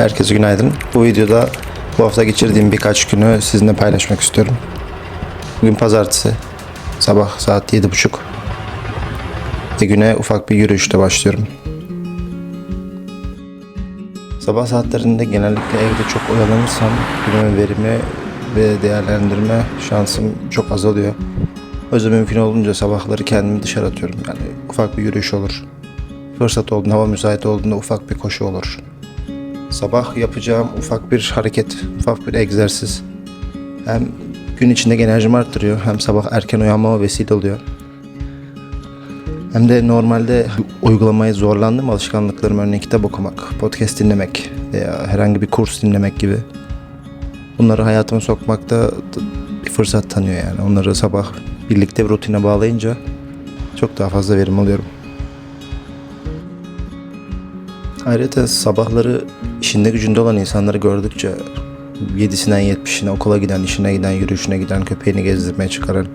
Herkese günaydın. Bu videoda bu hafta geçirdiğim birkaç günü sizinle paylaşmak istiyorum. Bugün pazartesi. Sabah saat 7.30. Ve güne ufak bir yürüyüşle başlıyorum. Sabah saatlerinde genellikle evde çok oyalanırsam günümün verimi ve değerlendirme şansım çok azalıyor. O yüzden mümkün olduğunca sabahları kendimi dışarı atıyorum. Yani ufak bir yürüyüş olur. Fırsat olduğunda, hava müsait olduğunda ufak bir koşu olur. Sabah yapacağım ufak bir hareket, ufak bir egzersiz. Hem gün içinde enerjimi arttırıyor, hem sabah erken uyanmama vesile oluyor. Hem de normalde uygulamaya zorlandığım alışkanlıklarım örneğin kitap okumak, podcast dinlemek veya herhangi bir kurs dinlemek gibi. Bunları hayatıma sokmakta bir fırsat tanıyor yani. Onları sabah birlikte bir rutine bağlayınca çok daha fazla verim alıyorum. Ayrıca sabahları işinde gücünde olan insanları gördükçe 7'sinden 70'ine okula giden, işine giden, yürüyüşüne giden, köpeğini gezdirmeye çıkaran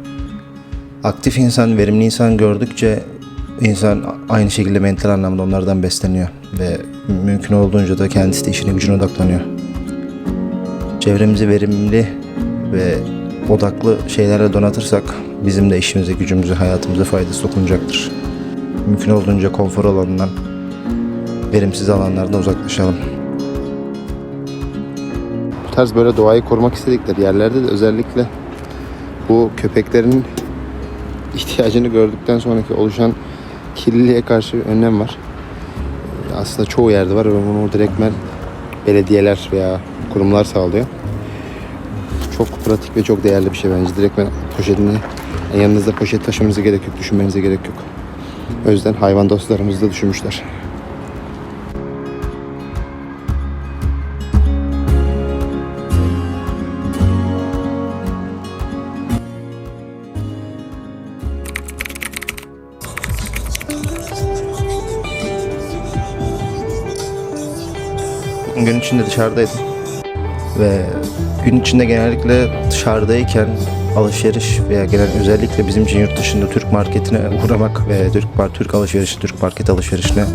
aktif insan, verimli insan gördükçe insan aynı şekilde mental anlamda onlardan besleniyor ve mümkün olduğunca da kendisi de işine gücüne odaklanıyor. Çevremizi verimli ve odaklı şeylerle donatırsak bizim de işimize, gücümüze, hayatımıza faydası dokunacaktır. Mümkün olduğunca konfor alanından verimsiz alanlardan uzaklaşalım. Bu tarz böyle doğayı korumak istedikleri yerlerde de özellikle bu köpeklerin ihtiyacını gördükten sonraki oluşan kirliliğe karşı önlem var. Aslında çoğu yerde var ve bunu direktmen belediyeler veya kurumlar sağlıyor. Çok pratik ve çok değerli bir şey bence. Direktmen poşetini yanınızda poşet taşımanıza gerek yok, düşünmenize gerek yok. O yüzden hayvan dostlarımız da düşünmüşler. Gün içinde dışarıdaydım. Ve gün içinde genellikle dışarıdayken alışveriş veya genel özellikle bizim için yurt dışında Türk marketine uğramak ve Türk, Türk alışverişi, Türk market alışverişine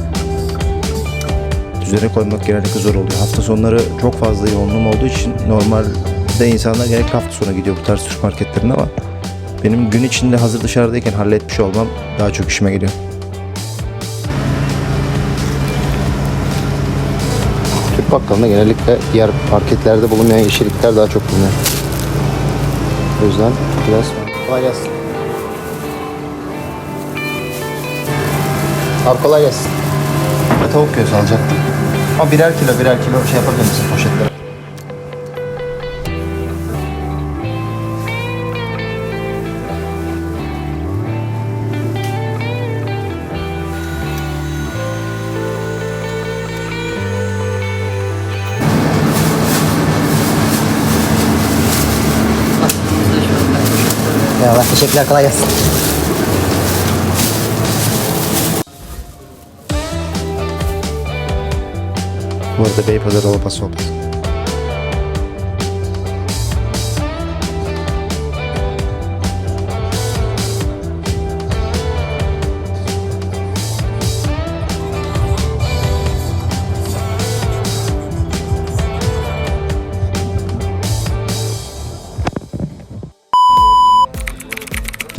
düzene koymak genellikle zor oluyor. Hafta sonları çok fazla yoğunluğum olduğu için normalde insanlar genellikle hafta sonu gidiyor bu tarz Türk marketlerine ama benim gün içinde hazır dışarıdayken halletmiş olmam daha çok işime geliyor. Bakkalında genellikle diğer marketlerde bulunmayan yeşillikler daha çok bulunuyor. O yüzden biraz kolay gelsin. Abi kolay gelsin. Ben tavuk göğsü alacaktım. Ama birer kilo birer kilo şey yapabilir misin poşetlere? teşekkürler. Kolay gelsin. Burada Beypazarı Opa Sohbeti.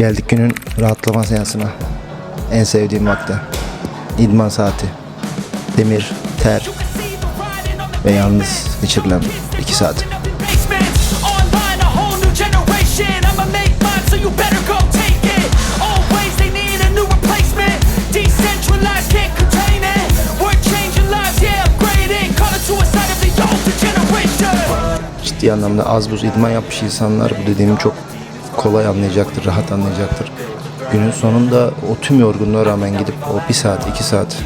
Geldik günün rahatlama seansına. En sevdiğim vakti. İdman saati. Demir, ter ve yalnız geçirilen iki saat. Ciddi anlamda az buz idman yapmış insanlar bu dediğimi çok kolay anlayacaktır, rahat anlayacaktır. Günün sonunda o tüm yorgunluğa rağmen gidip o bir saat, iki saat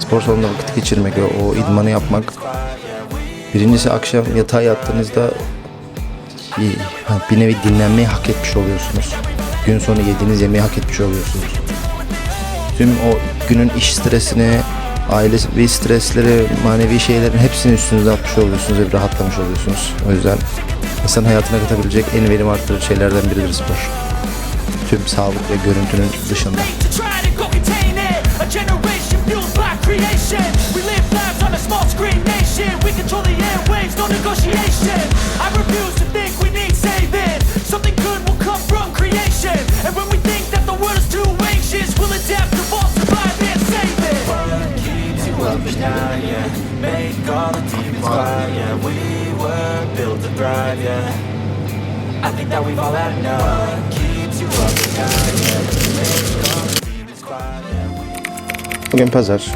spor salonunda vakit geçirmek ve o idmanı yapmak birincisi akşam yatağa yattığınızda bir, nevi dinlenmeyi hak etmiş oluyorsunuz. Gün sonu yediğiniz yemeği hak etmiş oluyorsunuz. Tüm o günün iş stresini, ailevi stresleri, manevi şeylerin hepsini üstünüze atmış oluyorsunuz ve rahatlamış oluyorsunuz. O yüzden insan hayatına katabilecek en verim arttırıcı şeylerden biridir spor. Tüm sağlık ve görüntünün dışında. We control the quiet, yeah. We were built to thrive, yeah. I think that we've all had enough. What keeps you up at night, yeah? Bugün pazar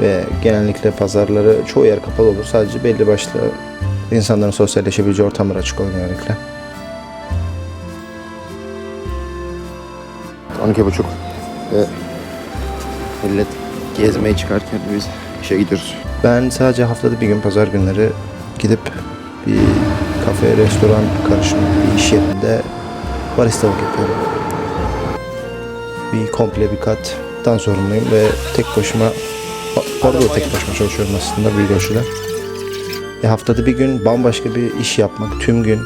ve genellikle pazarları çoğu yer kapalı olur. Sadece belli başlı insanların sosyalleşebileceği ortamlar açık olur genellikle. 12 buçuk ve millet gezmeye çıkarken biz işe gidiyoruz. Ben sadece haftada bir gün pazar günleri gidip bir kafe, restoran karışımı bir iş yerinde baristalık yapıyorum bir komple bir kattan sorumluyum ve tek başıma orada da tek başıma çalışıyorum aslında büyük ölçüde. E, haftada bir gün bambaşka bir iş yapmak, tüm gün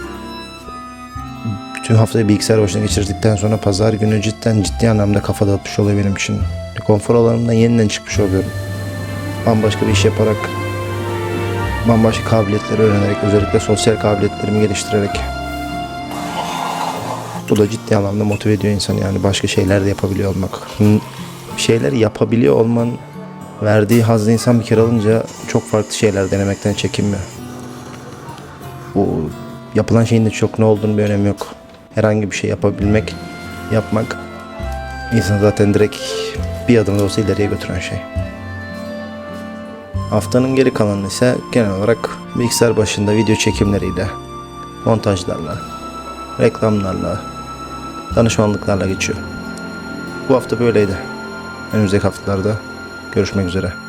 bütün haftayı bilgisayar başına geçirdikten sonra pazar günü cidden ciddi anlamda kafa dağıtmış oluyor benim için. Konfor alanımdan yeniden çıkmış oluyorum. Bambaşka bir iş yaparak, bambaşka kabiliyetleri öğrenerek, özellikle sosyal kabiliyetlerimi geliştirerek bu da ciddi anlamda motive ediyor insanı yani başka şeyler de yapabiliyor olmak. Şeyler yapabiliyor olman verdiği hazzı insan bir kere alınca çok farklı şeyler denemekten çekinmiyor. Bu yapılan şeyin de çok ne olduğunu bir önemi yok. Herhangi bir şey yapabilmek, yapmak insanı zaten direkt bir adım da olsa ileriye götüren şey. Haftanın geri kalanı ise genel olarak bilgisayar başında video çekimleriyle, montajlarla, reklamlarla, danışmanlıklarla geçiyor. Bu hafta böyleydi. Önümüzdeki haftalarda görüşmek üzere.